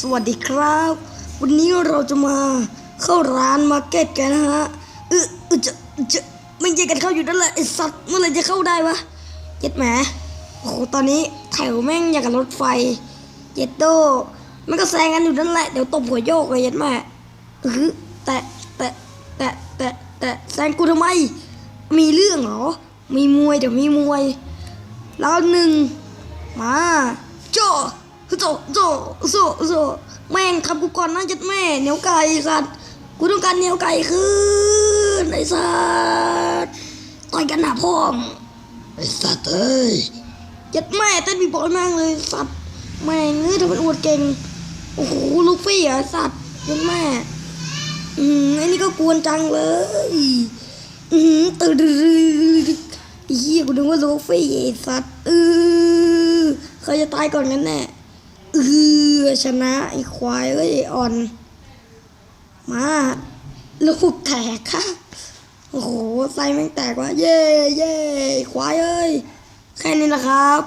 สวัสดีครับ วันนี้เราจะมาเข้าร้านมาร์เก็ตกันนะฮะเออเออจะจะไม่ใช่กันเข้าอยู่นั่นแหละไอสัตว์เมื่อไรจะเข้าได้วะเจ็ดแหมโอ้โหตอนนี้แถวแม่งอย่างกับรถไฟเจ็ดโดมันก็แซงกันอยู่นั่นแหละเดี๋ยวตบหัวโยกเลยเจ็ดแม่เออแต่แต่แต่แต่แต่แซงกูทำไม มีเรื่องเหรอมีมวยเดี๋ยวมีมวย แล้วหนึ่งมา โจโจโจโจโจแม่งทำกูก่อนนะจัดแม่เหนียวไก่สัตว์กูต้องการเหนียวไก่คืนไอ้สัตว์ต่อยกันหนาพ่อมไอ้สัตว์เอ้ยจัดแม่เต้นบีบอยแม่งเลยสัตว์แม่งเอ้ยทำเป็นอวดเก่งโอ้โหลูกฟี่อะสัตว์จัดแม่อืมไอ้นี่ก็กวนจังเลยอืมตื่นไอ้เหี้ยกูนึกว่าโซฟี่ไอ้สัตว์เออเขาจะตายก่อนกันแน่ เออชนะไอ้ควายเอ้ยอ้อ่อน มาลูกแตกค่ะโอ้โหไส้แม่งแตกว่ะเย่เย่ควายเอ้ยแค่นี้นะครับ